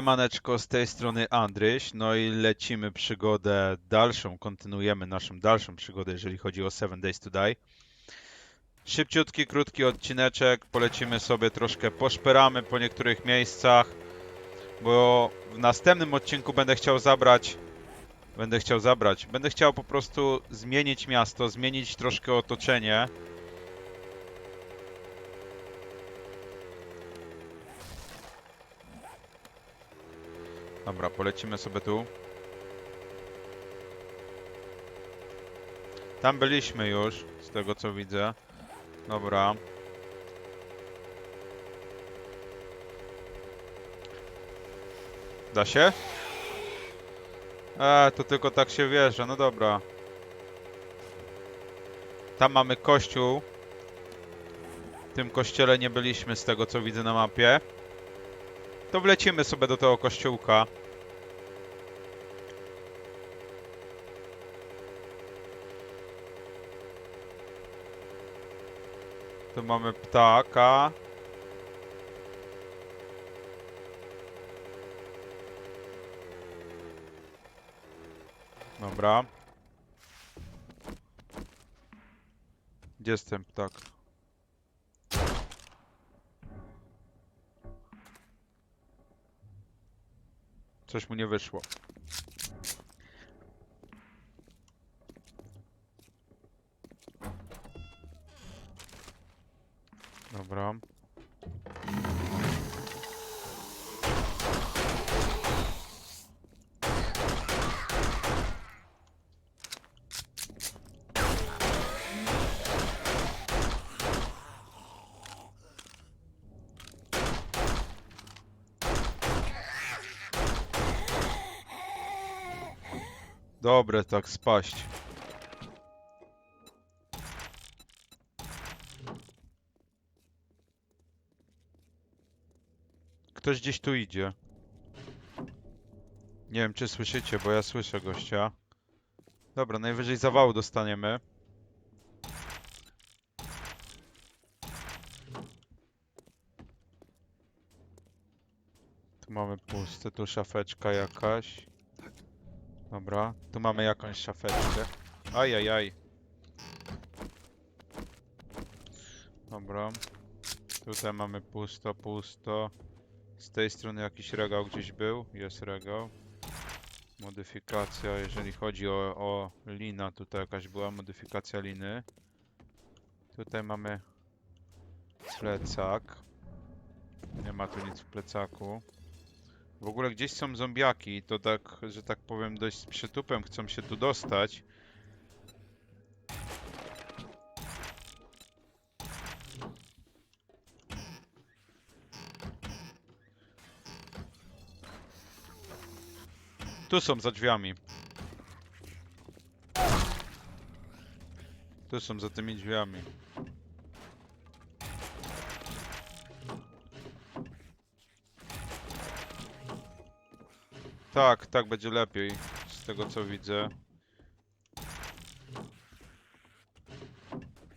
Siemaneczko, z tej strony Andryś, no i lecimy przygodę dalszą, kontynuujemy naszą dalszą przygodę, jeżeli chodzi o 7 Days to Die. Szybciutki, krótki odcineczek, polecimy sobie troszkę, poszperamy po niektórych miejscach, bo w następnym odcinku będę chciał zabrać, będę chciał zabrać, będę chciał po prostu zmienić miasto, zmienić troszkę otoczenie. Dobra, polecimy sobie tu. Tam byliśmy już, z tego co widzę. Dobra. Da się? Eee, to tylko tak się wierzy, no dobra. Tam mamy kościół. W tym kościele nie byliśmy z tego co widzę na mapie. To wlecimy sobie do tego kościółka. Tu mamy ptaka. Dobra. Gdzie jest ten ptak? Coś mu nie wyszło. Dobra. Dobre, tak spaść. Ktoś gdzieś tu idzie. Nie wiem, czy słyszycie, bo ja słyszę gościa. Dobra, najwyżej zawału dostaniemy. Tu mamy puste, tu szafeczka jakaś. Dobra, tu mamy jakąś szafeczkę. Ajajaj. Dobra. Tutaj mamy pusto, pusto. Z tej strony jakiś regał gdzieś był. Jest regał. Modyfikacja, jeżeli chodzi o, o lina, tutaj jakaś była modyfikacja liny. Tutaj mamy plecak. Nie ma tu nic w plecaku. W ogóle gdzieś są zombiaki, to tak, że tak powiem, dość z przytupem chcą się tu dostać. Tu są za drzwiami. Tu są za tymi drzwiami. Tak, tak będzie lepiej, z tego co widzę.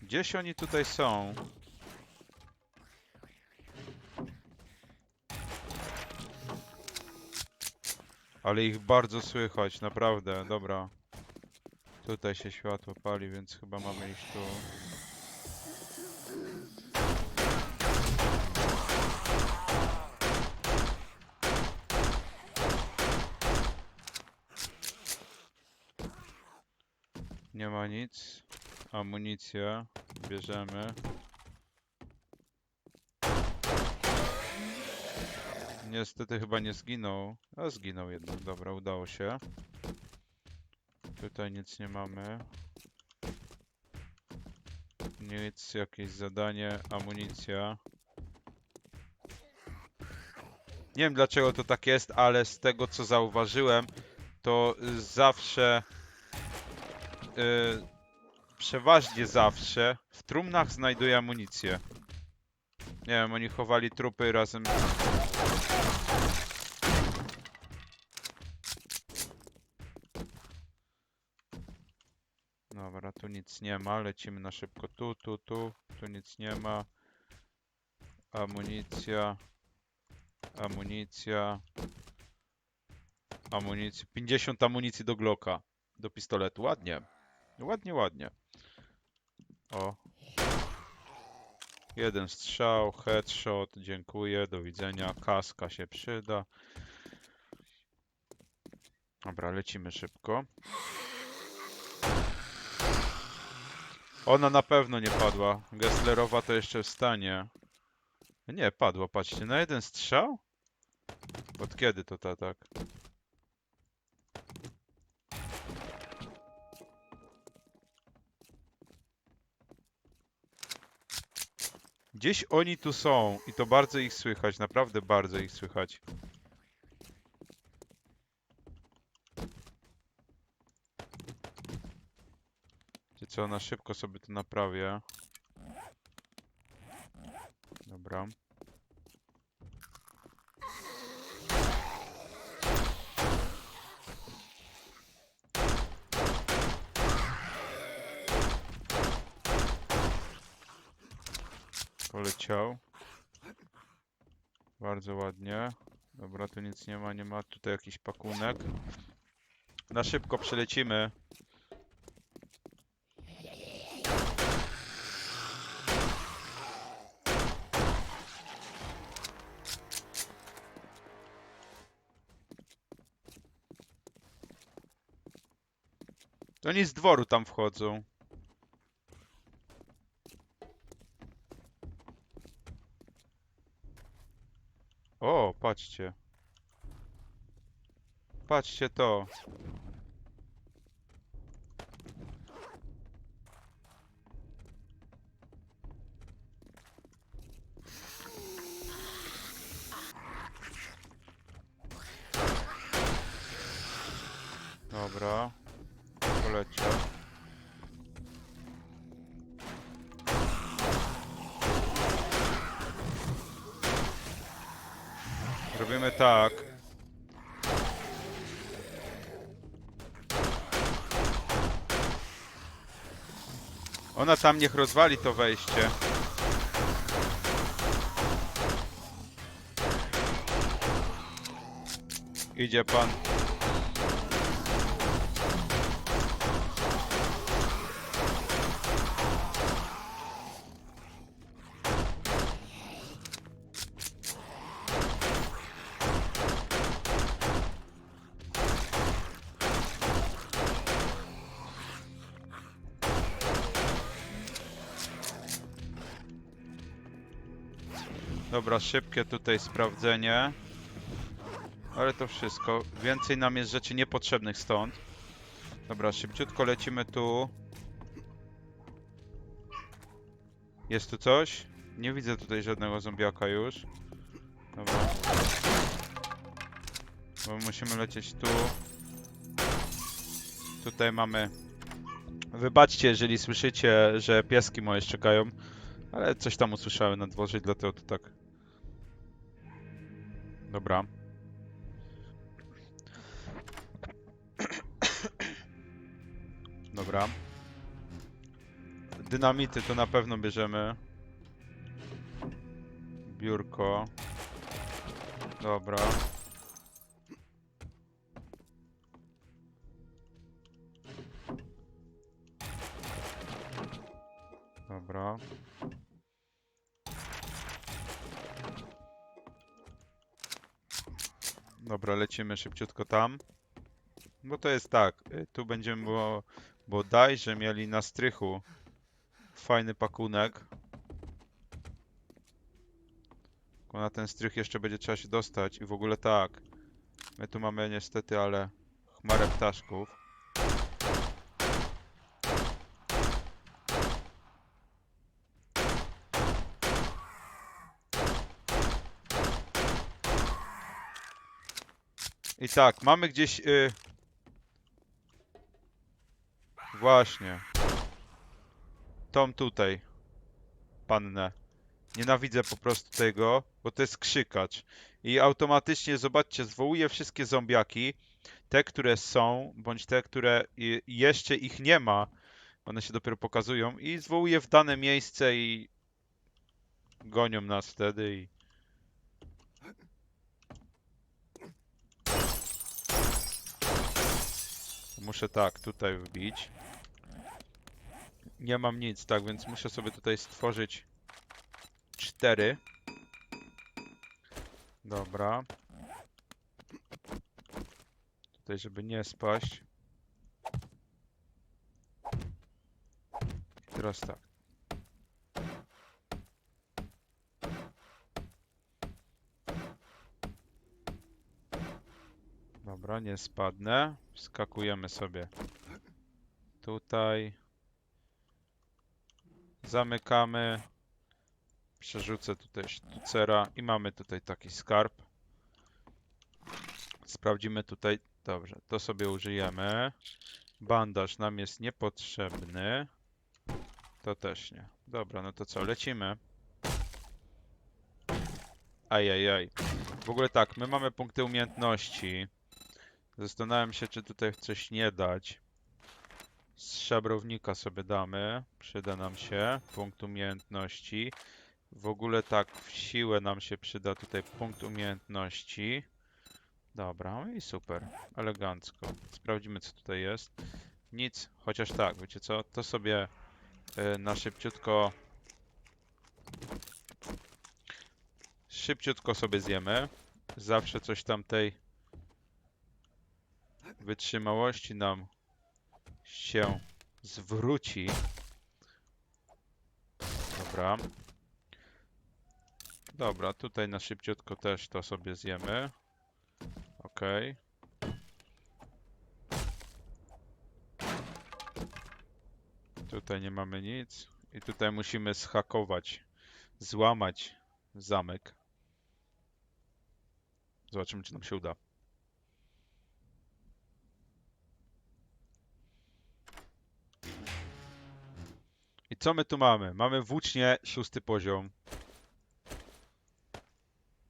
Gdzieś oni tutaj są. Ale ich bardzo słychać, naprawdę, dobra. Tutaj się światło pali, więc chyba mamy iść tu. Nie ma nic. Amunicja. Bierzemy. Niestety chyba nie zginął. A zginął jednak. Dobra, udało się. Tutaj nic nie mamy. Nic, jakieś zadanie, amunicja. Nie wiem dlaczego to tak jest, ale z tego co zauważyłem, to zawsze przeważnie zawsze w trumnach znajduję amunicję. Nie wiem, oni chowali trupy razem. Dobra, tu nic nie ma, lecimy na szybko tu, tu, tu, tu nic nie ma. Amunicja, amunicja, amunicji. 50 amunicji do Glocka. Do pistoletu. Ładnie. Ładnie, ładnie. O. Jeden strzał, headshot, dziękuję, do widzenia. Kaska się przyda. Dobra, lecimy szybko. Ona na pewno nie padła. Gesslerowa to jeszcze wstanie. Nie, padła, patrzcie, na jeden strzał? Od kiedy to ta tak? Gdzieś oni tu są i to bardzo ich słychać, naprawdę bardzo ich słychać. Wiecie co, na szybko sobie to naprawię. Dobra. Poleciał. Bardzo ładnie. Dobra, tu nic nie ma, nie ma. Tutaj jakiś pakunek. Na szybko przelecimy. To oni z dworu tam wchodzą. O, patrzcie. Patrzcie to. Ona tam niech rozwali to wejście. Idzie pan. Dobra, szybkie tutaj sprawdzenie. Ale to wszystko. Więcej nam jest rzeczy niepotrzebnych stąd. Dobra, szybciutko lecimy tu. Jest tu coś? Nie widzę tutaj żadnego zombiaka już. Dobra. Bo musimy lecieć tu. Tutaj mamy... Wybaczcie, jeżeli słyszycie, że pieski moje szczekają. Ale coś tam usłyszałem na dworze dlatego to tak. Dobra. Dobra. Dynamity to na pewno bierzemy. Biurko. Dobra. Dobra, lecimy szybciutko tam. Bo to jest tak, y, tu będziemy bo, bodajże mieli na strychu fajny pakunek. Tylko na ten strych jeszcze będzie trzeba się dostać i w ogóle tak. My tu mamy niestety, ale chmarę ptaszków. I tak, mamy gdzieś... Y... Właśnie. Tą tutaj. Pannę. Nienawidzę po prostu tego, bo to jest krzykacz. I automatycznie, zobaczcie, zwołuje wszystkie zombiaki. Te, które są, bądź te, które jeszcze ich nie ma. One się dopiero pokazują. I zwołuje w dane miejsce i... Gonią nas wtedy i... muszę tak, tutaj wbić. Nie mam nic, tak, więc muszę sobie tutaj stworzyć cztery. Dobra. Tutaj, żeby nie spaść. Teraz tak. Dobra, nie spadnę. Wskakujemy sobie tutaj. Zamykamy. Przerzucę tutaj sztucera i mamy tutaj taki skarb. Sprawdzimy tutaj. Dobrze, to sobie użyjemy. Bandaż nam jest niepotrzebny. To też nie. Dobra, no to co, lecimy. Ajajaj. W ogóle tak, my mamy punkty umiejętności. Zastanawiam się, czy tutaj coś nie dać. Z szabrownika sobie damy. Przyda nam się punkt umiejętności. W ogóle tak, w siłę nam się przyda tutaj punkt umiejętności. Dobra, i super. Elegancko. Sprawdzimy, co tutaj jest. Nic, chociaż tak, wiecie co? To sobie y, na szybciutko szybciutko sobie zjemy. Zawsze coś tam tej wytrzymałości nam się zwróci. Dobra. Dobra, tutaj na szybciutko też to sobie zjemy. Okej. Tutaj nie mamy nic. I tutaj musimy schakować, złamać zamek. Zobaczymy, czy nam się uda. Co my tu mamy? Mamy włócznie szósty poziom.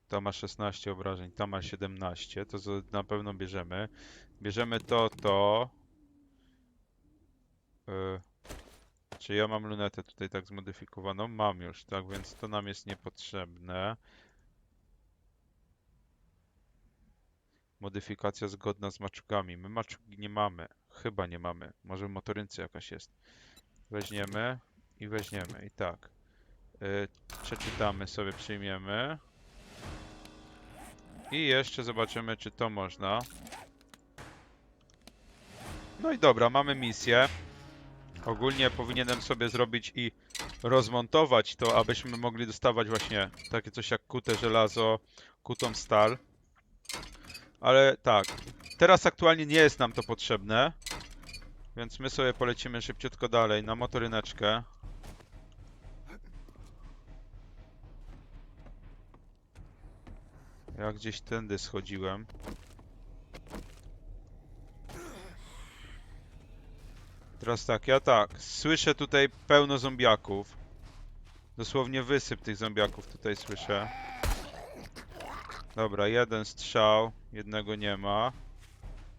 Ta ma 16 obrażeń, ta ma 17. To na pewno bierzemy. Bierzemy to, to. Y, czy ja mam lunetę tutaj tak zmodyfikowaną? Mam już, tak więc to nam jest niepotrzebne. Modyfikacja zgodna z maczugami. My maczugi nie mamy. Chyba nie mamy. Może w motorynce jakaś jest. Weźmiemy i weźmiemy. I tak. Y, przeczytamy sobie, przyjmiemy. I jeszcze zobaczymy, czy to można. No i dobra, mamy misję. Ogólnie powinienem sobie zrobić i rozmontować to, abyśmy mogli dostawać właśnie takie coś jak kute żelazo, kutą stal. Ale tak, teraz aktualnie nie jest nam to potrzebne. Więc my sobie polecimy szybciutko dalej na motoryneczkę. Ja gdzieś tędy schodziłem. Teraz tak, ja tak, słyszę tutaj pełno zombiaków. Dosłownie wysyp tych zombiaków tutaj słyszę. Dobra, jeden strzał, jednego nie ma.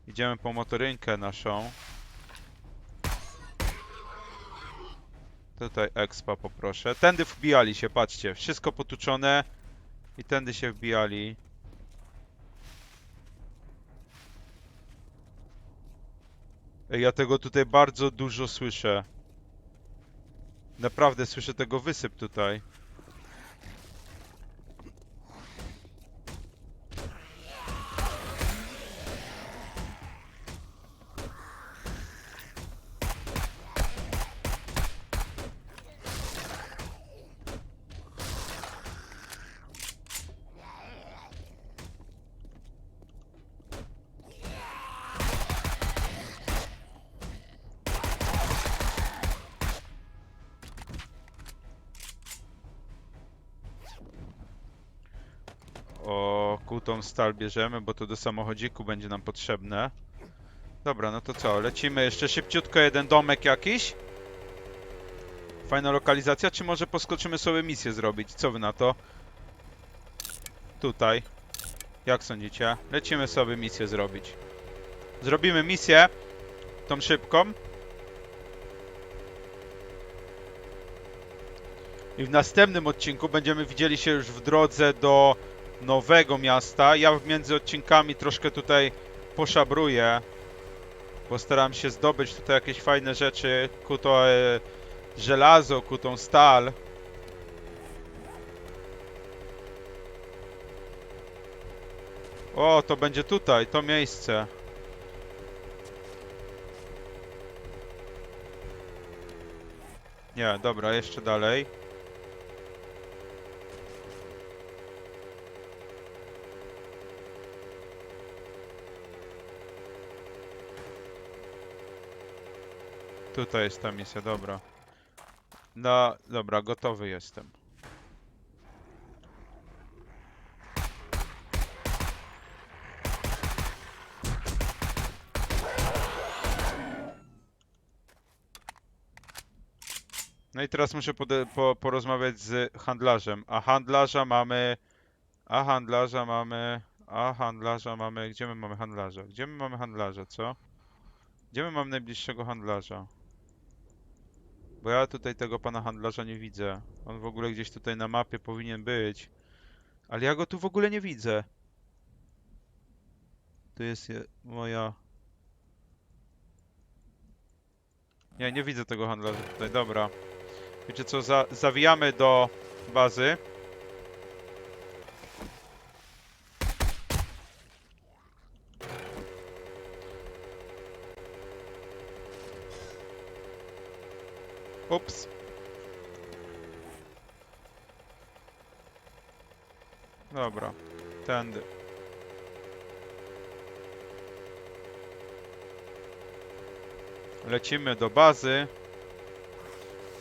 Idziemy po motorynkę naszą. Tutaj expa poproszę. Tędy wbijali się, patrzcie. Wszystko potuczone. I tędy się wbijali. Ej, ja tego tutaj bardzo dużo słyszę. Naprawdę słyszę tego wysyp tutaj. Kutą stal bierzemy, bo to do samochodziku będzie nam potrzebne. Dobra, no to co, lecimy jeszcze szybciutko jeden domek jakiś? Fajna lokalizacja, czy może poskoczymy sobie misję zrobić? Co wy na to? Tutaj. Jak sądzicie? Lecimy sobie misję zrobić. Zrobimy misję. Tą szybką. I w następnym odcinku będziemy widzieli się już w drodze do nowego miasta. Ja między odcinkami troszkę tutaj poszabruję. Postaram się zdobyć tutaj jakieś fajne rzeczy, kuto e, żelazo, kutą stal. O, to będzie tutaj, to miejsce. Nie, dobra, jeszcze dalej. Tutaj jest ta misja, dobra. No, dobra, gotowy jestem. No i teraz muszę po, porozmawiać z handlarzem. A handlarza mamy. A handlarza mamy. A handlarza mamy. Gdzie my mamy handlarza? Gdzie my mamy handlarza, co? Gdzie my mamy najbliższego handlarza? Bo ja tutaj tego pana handlarza nie widzę. On w ogóle gdzieś tutaj na mapie powinien być. Ale ja go tu w ogóle nie widzę. Tu jest je, moja... Nie, nie widzę tego handlarza tutaj, dobra. Wiecie co, za, zawijamy do bazy. Tędy. Lecimy do bazy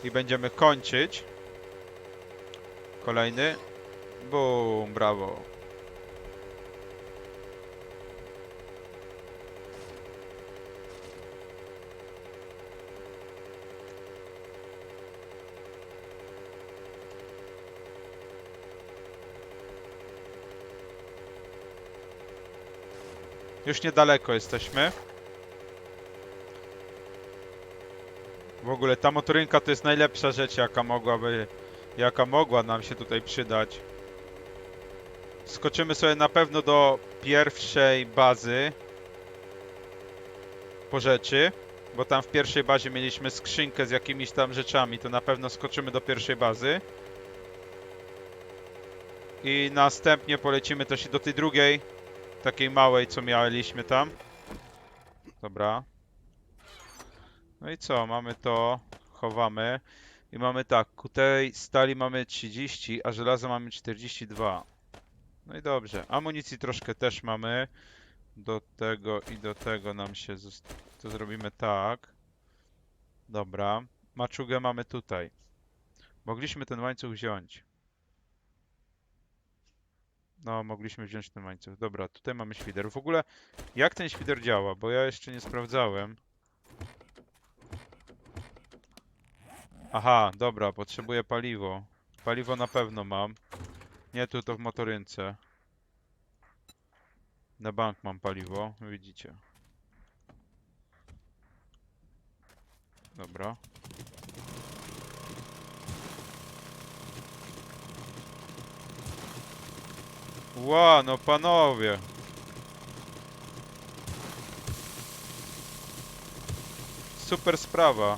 i będziemy kończyć. Kolejny. Bum, brawo. Już niedaleko jesteśmy. W ogóle ta motorynka to jest najlepsza rzecz, jaka mogłaby, jaka mogła nam się tutaj przydać. Skoczymy sobie na pewno do pierwszej bazy po rzeczy, bo tam w pierwszej bazie mieliśmy skrzynkę z jakimiś tam rzeczami, to na pewno skoczymy do pierwszej bazy. I następnie polecimy też i do tej drugiej, takiej małej, co mieliśmy tam. Dobra. No i co? Mamy to, chowamy. I mamy tak, ku tej stali mamy 30, a żelaza mamy 42. No i dobrze. Amunicji troszkę też mamy. Do tego i do tego nam się... To zrobimy tak. Dobra. Maczugę mamy tutaj. Mogliśmy ten łańcuch wziąć. No, mogliśmy wziąć ten łańcuch. Dobra, tutaj mamy świder. W ogóle, jak ten świder działa? Bo ja jeszcze nie sprawdzałem. Aha, dobra, potrzebuję paliwo. Paliwo na pewno mam. Nie tu, to w motorynce. Na bank mam paliwo, widzicie. Dobra. Ła, no panowie. Super sprawa.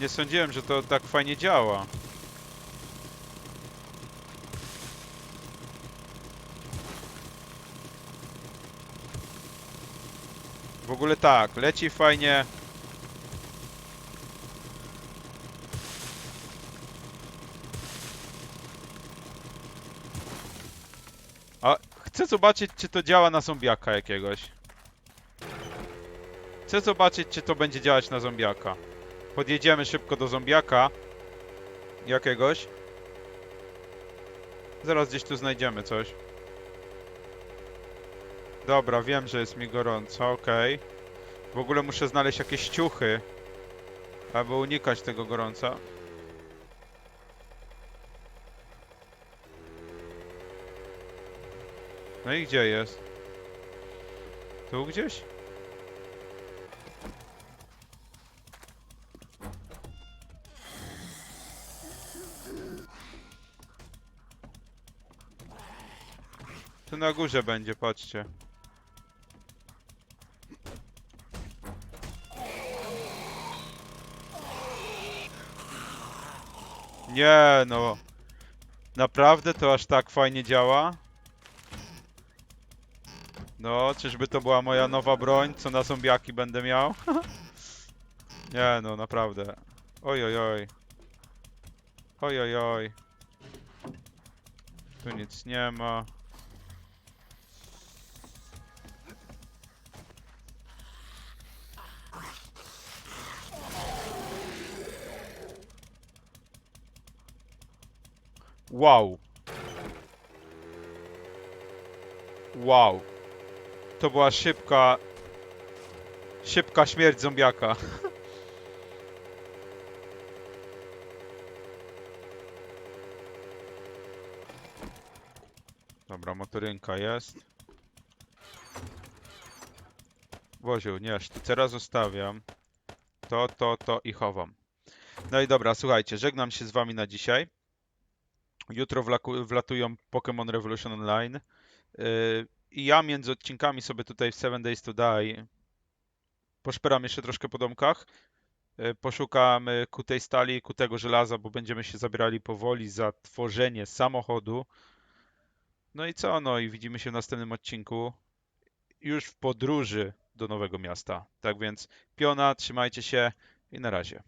Nie sądziłem, że to tak fajnie działa. W ogóle tak, leci fajnie. A chcę zobaczyć, czy to działa na zombiaka jakiegoś. Chcę zobaczyć, czy to będzie działać na zombiaka. Podjedziemy szybko do zombiaka. Jakiegoś. Zaraz gdzieś tu znajdziemy coś. Dobra, wiem, że jest mi gorąco, okej. W ogóle muszę znaleźć jakieś ciuchy, aby unikać tego gorąca. No i gdzie jest? Tu gdzieś? Tu na górze będzie, patrzcie. Nie no. Naprawdę to aż tak fajnie działa? No, czyżby to była moja nowa broń, co na zombiaki będę miał? Nie no, naprawdę. Oj, oj, oj. Oj, oj, oj. Tu nic nie ma. Wow. Wow. To była szybka... Szybka śmierć zombiaka. Dobra, motorynka jest. Woziu, nie, sztycera zostawiam. To, to, to i chowam. No i dobra, słuchajcie, żegnam się z wami na dzisiaj. Jutro wlatują Pokémon Revolution Online. Yy, I ja między odcinkami sobie tutaj w 7 Days to Die poszperam jeszcze troszkę po domkach. Yy, Poszukam yy, kutej stali kutego żelaza, bo będziemy się zabierali powoli za tworzenie samochodu. No i co? No i widzimy się w następnym odcinku. Już w podróży do nowego miasta. Tak więc piona, trzymajcie się i na razie.